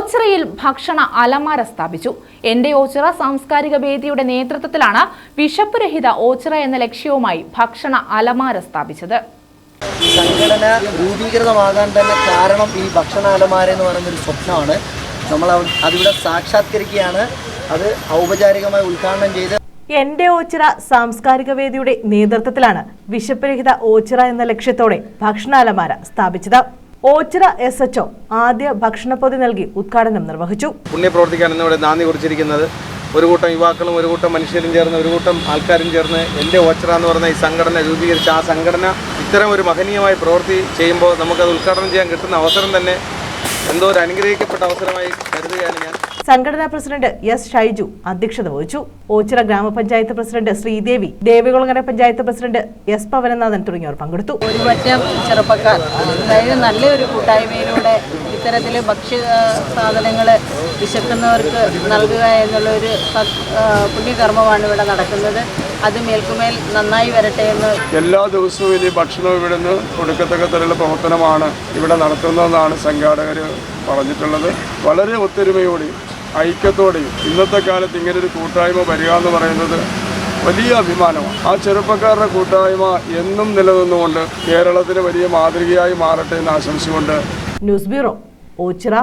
ഓച്ചിറയിൽ ഭക്ഷണ അലമാര സ്ഥാപിച്ചു. എന്റെ ഓച്ചിറ സാംസ്കാരിക വേദിയുടെ നേതൃത്വത്തിലാണ് വിശപ്പ് രഹിത ഓച്ചിറ എന്ന ലക്ഷ്യവുമായി ഭക്ഷണ അലമാര സ്ഥാപിച്ചത്. സംഘടന രൂപീകൃതമാകാൻ തന്നെ കാരണം ഈ ഭക്ഷണ അലമാര എന്ന് പറയുന്ന ഒരു സ്വപ്നമാണ്. നമ്മൾ അതിവിടെ സാക്ഷാത്കരിക്കുകയാണ്. അത് ഔപചാരികമായി ഉദ്ഘാടനം ചെയ്ത് എന്റെ ഓച്ചിറ സാംസ്കാരിക വേദിയുടെ നേതൃത്വത്തിലാണ് വിശപ്പരഹിത ഓച്ചിറ എന്ന ലക്ഷ്യത്തോടെ ഭക്ഷണ ഭക്ഷണാലമാര സ്ഥാപിച്ചത്. ഓച്ചിറ എസ് എച്ച് ഒ ആദ്യ ഭക്ഷണപ്പൊതി നൽകി ഉദ്ഘാടനം നിർവഹിച്ചു. പുണ്യപ്രവർത്തിക്കാൻ ഇന്നിവിടെ നാന്ദി കുറിച്ചിരിക്കുന്നത്. ഒരു കൂട്ടം യുവാക്കളും ഒരു കൂട്ടം മനുഷ്യരും ചേർന്ന് ഒരു കൂട്ടം ആൾക്കാരും ചേർന്ന് എന്റെ ഓച്ചറ എന്ന് പറയുന്ന ഈ സംഘടന രൂപീകരിച്ച ആ സംഘടന ഇത്തരം ഒരു മഹനീയമായ പ്രവൃത്തി ചെയ്യുമ്പോൾ നമുക്കത് ഉദ്ഘാടനം ചെയ്യാൻ കിട്ടുന്ന അവസരം തന്നെ എന്തോ ഒരു അനുഗ്രഹിക്കപ്പെട്ട അവസരമായി കരുതുകയാണ് ഞാൻ. സംഘടനാ പ്രസിഡന്റ് എസ് ഷൈജു അധ്യക്ഷത വഹിച്ചു. ഓച്ചിറ ഗ്രാമപഞ്ചായത്ത് president Sreedevi Devikulangara panchayat president S Pavananathan തുടങ്ങിയവർ പങ്കെടുത്തു. ഒരുപറ്റം ചെറുപ്പക്കാർ അതായത് നല്ലൊരു കൂട്ടായ്മയിലൂടെ ഇത്തരത്തിൽ ഭക്ഷ്യ സാധനങ്ങൾ വിശക്കുന്നവർക്ക് നൽകുക എന്നുള്ള ഒരു സത് ആ, പുണ്യകർമ്മമാണ് ഇവിടെ നടക്കുന്നത്. അത് മേൽക്കുമേൽ നന്നായി വരട്ടെ എന്ന് എല്ലാ ദിവസവും ഇനി ഭക്ഷണം ഇവിടെ നിന്ന് കൊടുക്കത്തക്ക തരത്തിലുള്ള പ്രവർത്തനമാണ് ഇവിടെ നടത്തുന്നതെന്നാണ് സംഘാടകർ പറഞ്ഞിട്ടുള്ളത്. വളരെ ഒത്തൊരുമയോടെയും ഐക്യത്തോടെയും ഇന്നത്തെ കാലത്ത് ഒരു കൂട്ടായ്മ വരിക എന്ന് പറയുന്നത് വലിയ അഭിമാനമാണ്. ആ ചെറുപ്പക്കാരുടെ കൂട്ടായ്മ എന്നും നിലനിന്നുകൊണ്ട് കേരളത്തിന് വലിയ മാതൃകയായി മാറട്ടെ എന്ന് ആശംസിച്ചുകൊണ്ട് ന്യൂസ് ബ്യൂറോ ഓച്ചിറ.